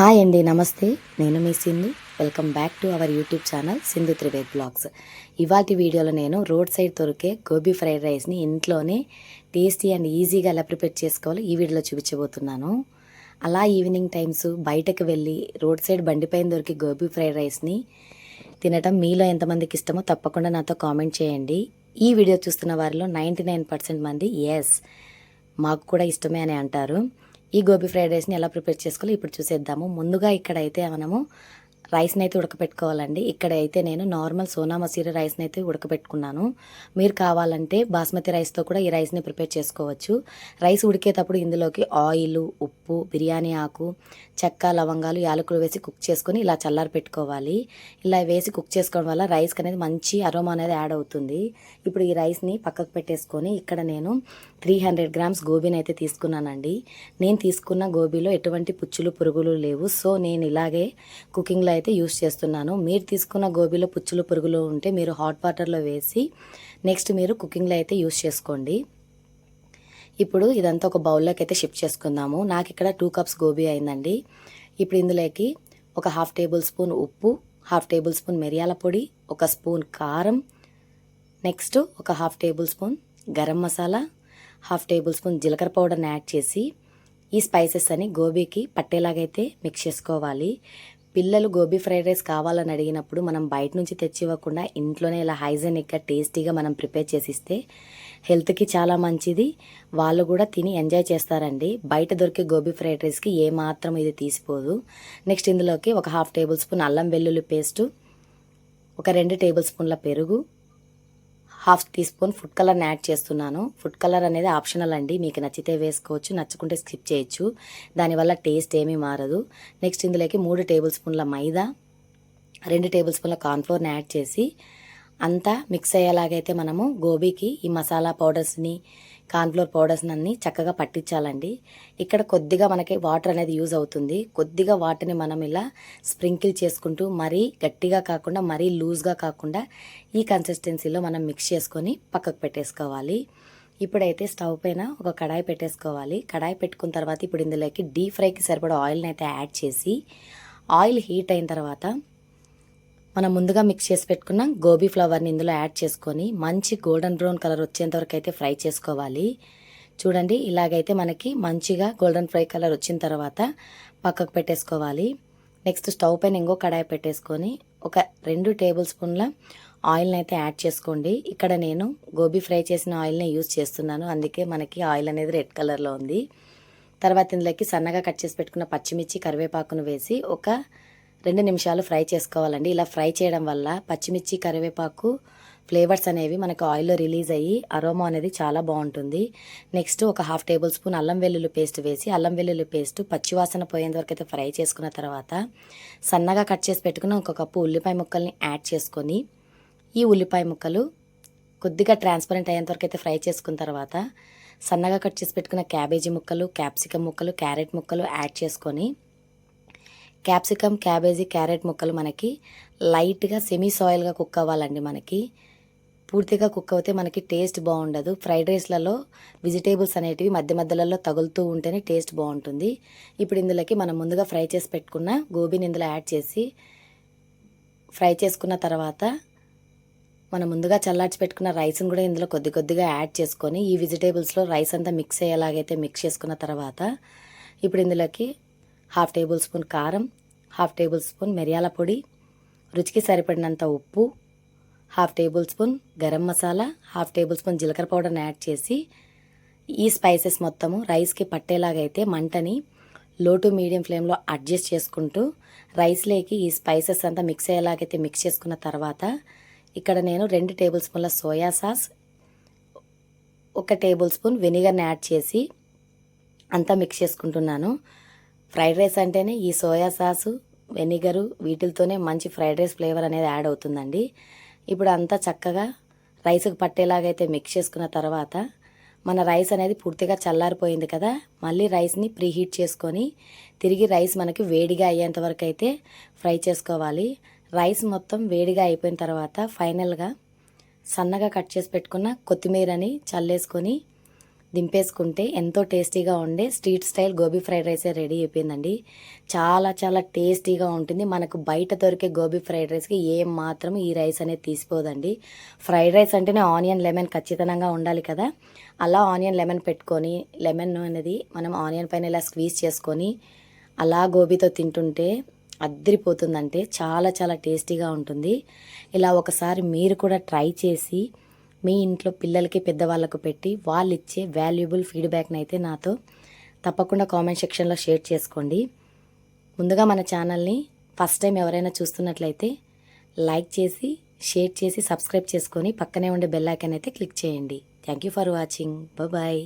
Hi అండి నమస్తే. నేను మీ Sindhu. Welcome back to our YouTube channel Sindhu Trived blogs ఇవాటి వీడియోలో నేను రోడ్ సైడ్ దొరికే గోబీ ఫ్రైడ్ రైస్ని ఇంట్లోనే టేస్టీ అండ్ ఈజీగా ఎలా ప్రిపేర్ చేసుకోవాలో ఈ వీడియోలో చూపించబోతున్నాను. అలా ఈవినింగ్ టైమ్స్ బయటకు వెళ్ళి రోడ్ సైడ్ బండిపైన దొరికే గోబీ ఫ్రైడ్ రైస్ని తినటం మీలో ఎంతమందికి ఇష్టమో తప్పకుండా నాతో కామెంట్ చేయండి. ఈ వీడియో చూస్తున్న వారిలో నైంటీ నైన్ పర్సెంట్ మంది ఎస్ మాకు కూడా ఇష్టమే అని అంటారు. ఈ గోబీ ఫ్రైడ్ రైస్ని ఎలా ప్రిపేర్ చేసుకోవాలో ఇప్పుడు చూసేద్దాము. ముందుగా ఇక్కడైతే మనము రైస్ని అయితే ఉడకపెట్టుకోవాలండి. ఇక్కడ అయితే నేను నార్మల్ సోనా మసూరి రైస్ని అయితే ఉడకపెట్టుకున్నాను. మీరు కావాలంటే బాస్మతి రైస్తో కూడా ఈ రైస్ని ప్రిపేర్ చేసుకోవచ్చు. రైస్ ఉడికేటప్పుడు ఇందులోకి ఆయిల్ ఉప్పు బిర్యానీ ఆకు చెక్క లవంగాలు యాలకులు వేసి కుక్ చేసుకొని ఇలా చల్లారి పెట్టుకోవాలి. ఇలా వేసి కుక్ చేసుకోవడం వల్ల రైస్కి అనేది మంచి అరోమా అనేది యాడ్ అవుతుంది. ఇప్పుడు ఈ రైస్ని పక్కకు పెట్టేసుకొని ఇక్కడ నేను త్రీ హండ్రెడ్ గ్రామ్స్ గోబీని అయితే తీసుకున్నానండి. నేను తీసుకున్న గోబీలో ఎటువంటి పుచ్చులు పురుగులు లేవు. సో నేను ఇలాగే కుకింగ్లో అయితే యూస్ చేస్తున్నాను. మీరు తీసుకున్న గోబీలో పుచ్చులు పురుగులు ఉంటే మీరు హాట్ వాటర్లో వేసి నెక్స్ట్ మీరు కుకింగ్లో అయితే యూస్ చేసుకోండి. ఇప్పుడు ఇదంతా ఒక బౌల్లోకి అయితే షిఫ్ట్ చేసుకుందాము. నాకు ఇక్కడ టూ కప్స్ గోబీ అయిందండి. ఇప్పుడు ఇందులోకి ఒక హాఫ్ టేబుల్ స్పూన్ ఉప్పు హాఫ్ టేబుల్ స్పూన్ మిరియాల పొడి ఒక స్పూన్ కారం నెక్స్ట్ ఒక half tablespoon garam masala half tablespoon జీలకర్ర పౌడర్ని యాడ్ చేసి ఈ స్పైసెస్ అని గోబీకి పట్టేలాగైతే మిక్స్ చేసుకోవాలి. పిల్లలు గోబీ ఫ్రైడ్ రైస్ కావాలని అడిగినప్పుడు మనం బయట నుంచి తెచ్చి ఇవ్వకుండా ఇంట్లోనే ఇలా హైజెనిక్గా టేస్టీగా మనం ప్రిపేర్ చేసిస్తే హెల్త్కి చాలా మంచిది. వాళ్ళు కూడా తిని ఎంజాయ్ చేస్తారండి. బయట దొరికే గోబీ ఫ్రైడ్ రైస్కి ఏ మాత్రం ఇది తీసిపోదు. నెక్స్ట్ ఇందులోకి ఒక హాఫ్ టేబుల్ స్పూన్ అల్లం వెల్లుల్లి పేస్టు ఒక రెండు టేబుల్ స్పూన్ల పెరుగు హాఫ్ టీ స్పూన్ ఫుడ్ కలర్ని యాడ్ చేస్తున్నాను. ఫుడ్ కలర్ అనేది ఆప్షనల్ అండి. మీకు నచ్చితే వేసుకోవచ్చు నచ్చుకుంటే స్కిప్ చేయొచ్చు. దానివల్ల టేస్ట్ ఏమీ మారదు. నెక్స్ట్ ఇందులోకి మూడు టేబుల్ స్పూన్ల మైదా రెండు టేబుల్ స్పూన్ల కార్న్ఫ్లోర్ని యాడ్ చేసి అంతా మిక్స్ అయ్యేలాగైతే మనము గోబీకి ఈ మసాలా పౌడర్స్ని కార్న్ఫ్లోర్ పౌడర్స్ అన్ని చక్కగా పట్టించాలండి. ఇక్కడ కొద్దిగా మనకి వాటర్ అనేది యూజ్ అవుతుంది. కొద్దిగా వాటర్ని మనం ఇలా స్ప్రింకిల్ చేసుకుంటూ మరీ గట్టిగా కాకుండా మరీ లూజ్గా కాకుండా ఈ కన్సిస్టెన్సీలో మనం మిక్స్ చేసుకొని పక్కకు పెట్టేసుకోవాలి. ఇప్పుడైతే స్టవ్ పైన ఒక కడాయి పెట్టేసుకోవాలి. కడాయి పెట్టుకున్న తర్వాత ఇప్పుడు ఇందులోకి డీప్ ఫ్రైకి సరిపడా ఆయిల్ని అయితే యాడ్ చేసి ఆయిల్ హీట్ అయిన తర్వాత మనం ముందుగా మిక్స్ చేసి పెట్టుకున్న. గోబీ ఫ్లవర్ని ఇందులో యాడ్ చేసుకొని మంచి గోల్డెన్ బ్రౌన్ కలర్ వచ్చేంత వరకు అయితే ఫ్రై చేసుకోవాలి. చూడండి ఇలాగైతే మనకి మంచిగా గోల్డెన్ ఫ్రై కలర్ వచ్చిన తర్వాత పక్కకు పెట్టేసుకోవాలి. నెక్స్ట్ స్టవ్ పైన ఇంకో కడాయి పెట్టేసుకొని ఒక రెండు టేబుల్ స్పూన్ల ఆయిల్ని అయితే యాడ్ చేసుకోండి. ఇక్కడ నేను గోబీ ఫ్రై చేసిన ఆయిల్ని యూజ్ చేస్తున్నాను. అందుకే మనకి ఆయిల్ అనేది రెడ్ కలర్లో ఉంది. తర్వాత ఇందులోకి సన్నగా కట్ చేసి పెట్టుకున్న పచ్చిమిర్చి కరివేపాకును వేసి ఒక రెండు నిమిషాలు ఫ్రై చేసుకోవాలండి. ఇలా ఫ్రై చేయడం వల్ల పచ్చిమిర్చి కరివేపాకు ఫ్లేవర్స్ అనేవి మనకు ఆయిల్లో రిలీజ్ అయ్యి అరోమా అనేది చాలా బాగుంటుంది. నెక్స్ట్ ఒక హాఫ్ టేబుల్ స్పూన్ అల్లం వెల్లుల్లి పేస్ట్ వేసి అల్లం వెల్లుల్లి పేస్ట్ పచ్చివాసన పోయేంత వరకు అయితే ఫ్రై చేసుకున్న తర్వాత సన్నగా కట్ చేసి పెట్టుకున్న ఒక కప్పు ఉల్లిపాయ ముక్కల్ని యాడ్ చేసుకొని ఈ ఉల్లిపాయ ముక్కలు కొద్దిగా ట్రాన్స్పరెంట్ అయ్యేంత వరకు అయితే ఫ్రై చేసుకున్న తర్వాత సన్నగా కట్ చేసి పెట్టుకున్న క్యాబేజీ ముక్కలు క్యాప్సికమ్ ముక్కలు క్యారెట్ ముక్కలు యాడ్ చేసుకొని క్యాప్సికమ్ క్యాబేజీ క్యారెట్ ముక్కలు మనకి లైట్గా సెమీ సాయిల్గా కుక్ అవ్వాలండి మనకి. పూర్తిగా కుక్ అవుతే మనకి టేస్ట్ బాగుండదు. ఫ్రైడ్ రైస్లలో వెజిటేబుల్స్ అనేటివి మధ్య మధ్యలలో తగులుతూ ఉంటేనే టేస్ట్ బాగుంటుంది. ఇప్పుడు ఇందులోకి మనం ముందుగా ఫ్రై చేసి పెట్టుకున్న గోబీని ఇందులో యాడ్ చేసి ఫ్రై చేసుకున్న తర్వాత మనం ముందుగా చల్లార్చి పెట్టుకున్న రైస్ని కూడా ఇందులో కొద్ది కొద్దిగా యాడ్ చేసుకొని ఈ వెజిటేబుల్స్లో రైస్ అంతా మిక్స్ అయ్యేలాగైతే మిక్స్ చేసుకున్న తర్వాత ఇప్పుడు ఇందులోకి హాఫ్ టేబుల్ స్పూన్ కారం హాఫ్ టేబుల్ స్పూన్ మిరియాల పొడి రుచికి సరిపడినంత ఉప్పు half tablespoon garam masala half tablespoon జీలకర్ర పౌడర్ని యాడ్ చేసి ఈ స్పైసెస్ మొత్తము రైస్కి పట్టేలాగైతే మంటని లో టు మీడియం ఫ్లేమ్లో అడ్జస్ట్ చేసుకుంటూ రైస్లోకి ఈ స్పైసెస్ అంతా మిక్స్ అయ్యేలాగైతే మిక్స్ చేసుకున్న తర్వాత ఇక్కడ నేను రెండు టేబుల్ స్పూన్ల సోయా సాస్ ఒక టేబుల్ స్పూన్ వెనిగర్ని యాడ్ చేసి అంతా మిక్స్ చేసుకుంటున్నాను. ఫ్రైడ్ రైస్ అంటేనే ఈ సోయా సాసు వెనిగరు వీటితోనే మంచి ఫ్రైడ్ రైస్ ఫ్లేవర్ అనేది యాడ్ అవుతుందండి. ఇప్పుడు అంతా చక్కగా రైస్కి పట్టేలాగైతే మిక్స్ చేసుకున్న తర్వాత మన రైస్ అనేది పూర్తిగా చల్లారిపోయింది కదా మళ్ళీ రైస్ని ప్రీహీట్ చేసుకొని తిరిగి రైస్ మనకి వేడిగా అయ్యేంత వరకు అయితే ఫ్రై చేసుకోవాలి. రైస్ మొత్తం వేడిగా అయిపోయిన తర్వాత ఫైనల్గా సన్నగా కట్ చేసి పెట్టుకున్న కొత్తిమీరని చల్లేసుకొని దింపేసుకుంటే ఎంతో టేస్టీగా ఉండే street style gobi fried rice ready అయిపోయిందండి. చాలా చాలా టేస్టీగా ఉంటుంది. మనకు బయట దొరికే గోబీ ఫ్రైడ్ రైస్కి ఏం మాత్రం ఈ రైస్ అనేది తీసిపోదండి. ఫ్రైడ్ రైస్ అంటేనే ఆనియన్ లెమన్ ఖచ్చితంగా ఉండాలి కదా. అలా ఆనియన్ లెమన్ పెట్టుకొని లెమన్ అనేది మనం ఆనియన్ పైన ఇలా స్క్వీజ్ చేసుకొని అలా గోబీతో తింటుంటే అద్దరిపోతుందంటే చాలా చాలా టేస్టీగా ఉంటుంది. ఇలా ఒకసారి మీరు కూడా ట్రై చేసి మీ ఇంట్లో పిల్లలకి పెద్దవాళ్ళకు పెట్టి వాళ్ళు ఇచ్చే వాల్యుబుల్ ఫీడ్బ్యాక్ని అయితే నాతో తప్పకుండా కామెంట్ సెక్షన్లో షేర్ చేసుకోండి. ముందుగా మన ఛానల్ని ఫస్ట్ టైం ఎవరైనా చూస్తున్నట్లయితే లైక్ చేసి షేర్ చేసి సబ్స్క్రైబ్ చేసుకొని పక్కనే ఉండే బెల్ ఐకాన్ అయితే క్లిక్ చేయండి. Thank you for watching bye